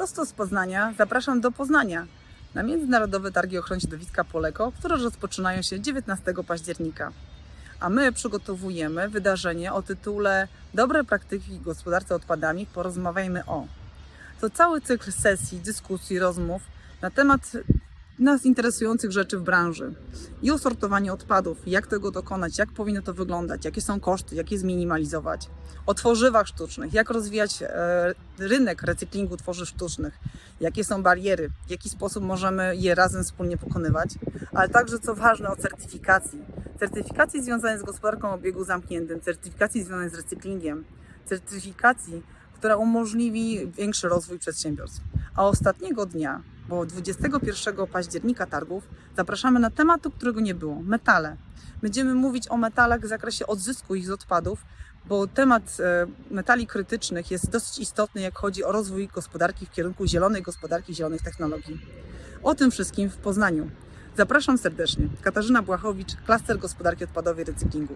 Prosto z Poznania zapraszam do Poznania na Międzynarodowe Targi Ochrony Środowiska Poleko, które rozpoczynają się 19 października. A my przygotowujemy wydarzenie o tytule Dobre praktyki w gospodarce odpadami porozmawiajmy o. To cały cykl sesji, dyskusji, rozmów na temat nas interesujących rzeczy w branży. I o sortowaniu odpadów, jak tego dokonać, jak powinno to wyglądać, jakie są koszty, jak je zminimalizować, o tworzywach sztucznych, jak rozwijać e, rynek recyklingu tworzyw sztucznych, jakie są bariery, w jaki sposób możemy je razem wspólnie pokonywać, ale także co ważne o certyfikacji. Certyfikacji związanej z gospodarką obiegu zamkniętym, certyfikacji związanej z recyklingiem, certyfikacji, która umożliwi większy rozwój przedsiębiorstw. A ostatniego dnia, bo 21 października targów, zapraszamy na temat, którego nie było metale. Będziemy mówić o metalach w zakresie odzysku ich z odpadów, bo temat e, metali krytycznych jest dosyć istotny, jak chodzi o rozwój gospodarki w kierunku zielonej gospodarki, zielonych technologii. O tym wszystkim w Poznaniu. Zapraszam serdecznie. Katarzyna Błachowicz, klaster gospodarki odpadowej recyklingu.